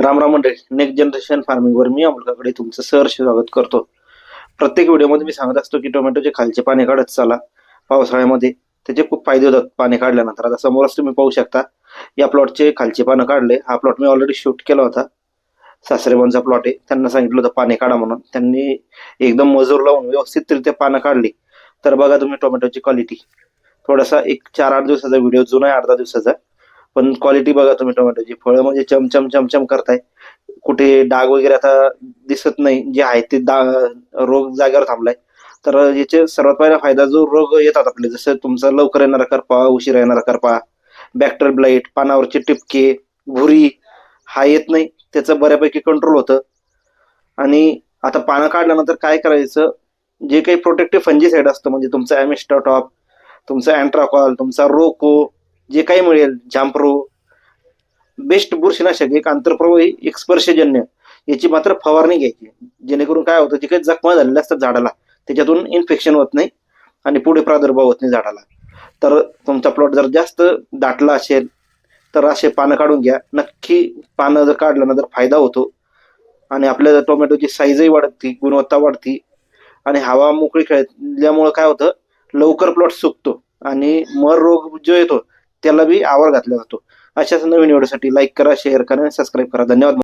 राम राम मंडळी next generation फार्मिंगवर मी अमोलकाकडे तुमचं सहर्ष स्वागत करतो. प्रत्येक व्हिडिओमध्ये मी सांगत असतो की टोमॅटोचे खालचे पाने काढत चाला. पावसाळ्यामध्ये त्याचे खूप फायदे होतात पाने काढल्यानंतर. आता समोरच तुम्ही पाहू शकता. या प्लॉटचे खालचे पानं काढले. हा प्लॉट मी ऑलरेडी शूट केला होता. सासरेबांचा प्लॉट आहे. त्यांना सांगितलं होतं पाने काढा म्हणून. त्यांनी एकदम मजूर लावून व्यवस्थितरित्या पानं काढली. तर बघा तुम्ही टोमॅटोची क्वालिटी थोडासा एक चार आठ दिवसाचा व्हिडिओ जुना आहे अर्धा दिवसाचा. पण क्वालिटी बघा तुम्ही टोमॅटोची फळं म्हणजे चमचम चमचम करताय. कुठे डाग वगैरे आता दिसत नाही. जे आहे ते डा रोग जागेवर थांबलाय. तर याचे सर्वात पहिला फायदा जो रोग येतात आपले. जसं तुमचा लवकर येणारा करपा उशीर येणारा करपा बॅक्टर ब्लाईट पानावरचे टिपके भुरी हा येत नाही. त्याचं बऱ्यापैकी कंट्रोल होतं. आणि आता पानं काढल्यानंतर काय करायचं? जे काही प्रोटेक्टिव्ह फंजीसाईड असतं म्हणजे तुमचं ॲमिस्टॉटॉप तुमचा अँट्राकॉल तुमचा रोको जे काही मिळेल झांप्रो बेस्ट बुरशीनाशक एक आंतरप्रवाही एक स्पर्शजन्य याची मात्र फवारणी घ्यायची. जेणेकरून काय होतं जे काही जखमा झालेल्या असतात झाडाला त्याच्यातून इन्फेक्शन होत नाही आणि पुढे प्रादुर्भाव होत नाही झाडाला. तर तुमचा प्लॉट जर जास्त दाटला असेल तर असे पानं काढून घ्या. नक्की पानं जर काढल्यानं जर फायदा होतो. आणि आपल्या टोमॅटोची साईजही वाढती गुणवत्ता वाढती आणि हवा मोकळी खेळल्यामुळं काय होतं लवकर प्लॉट सुकतो आणि मर रोग जो येतो त्याला बी आवर घातला जातो. अशाच नवीन व्हिडिओसाठी लाईक करा शेअर करा आणि सबस्क्राईब करा. धन्यवाद.